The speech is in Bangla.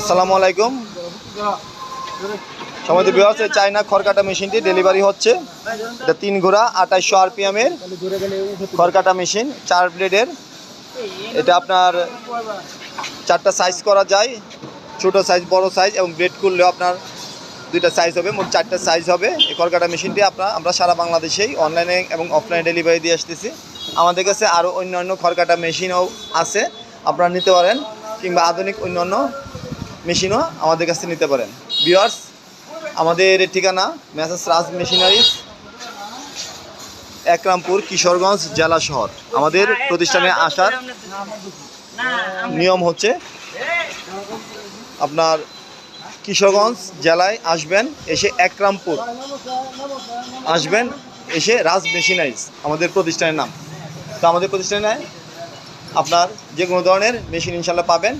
আসসালামু আলাইকুম। সময় বিভাগ চায়না খড়কাটা মেশিনটি ডেলিভারি হচ্ছে। এটা তিন ঘোড়া, আঠাইশশো আরপিএমের খড়কাটা মেশিন, চার ব্লেডের। এটা আপনার চারটা সাইজ করা যায়, ছোট সাইজ বড় সাইজ এবং ব্লেড করলেও আপনার দুইটা সাইজ হবে, মোট চারটা সাইজ হবে। এই খড়কাটা মেশিনটি আপনার, আমরা সারা বাংলাদেশেই অনলাইনে এবং অফলাইনে ডেলিভারি দিয়ে আসতেছি। আমাদের কাছে আরও অন্যান্য খড়কাটা মেশিনও আছে, আপনারা নিতে পারেন কিংবা আধুনিক অন্যান্য মেশিনও আমাদের কাছে নিতে পারেন। বিয়ার্স আমাদের ঠিকানা মেসাস রাজ মেশিনারিজ একরামপুর, কিশোরগঞ্জ জেলা শহর। আমাদের প্রতিষ্ঠানে আসার নিয়ম হচ্ছে আপনার কিশোরগঞ্জ জেলায় আসবেন, এসে একরামপুর আসবেন, এসে রাজ মেশিনারিজ আমাদের প্রতিষ্ঠানের নাম। তো আমাদের প্রতিষ্ঠানে আপনার যে কোনো ধরনের মেশিন ইনশাল্লাহ পাবেন।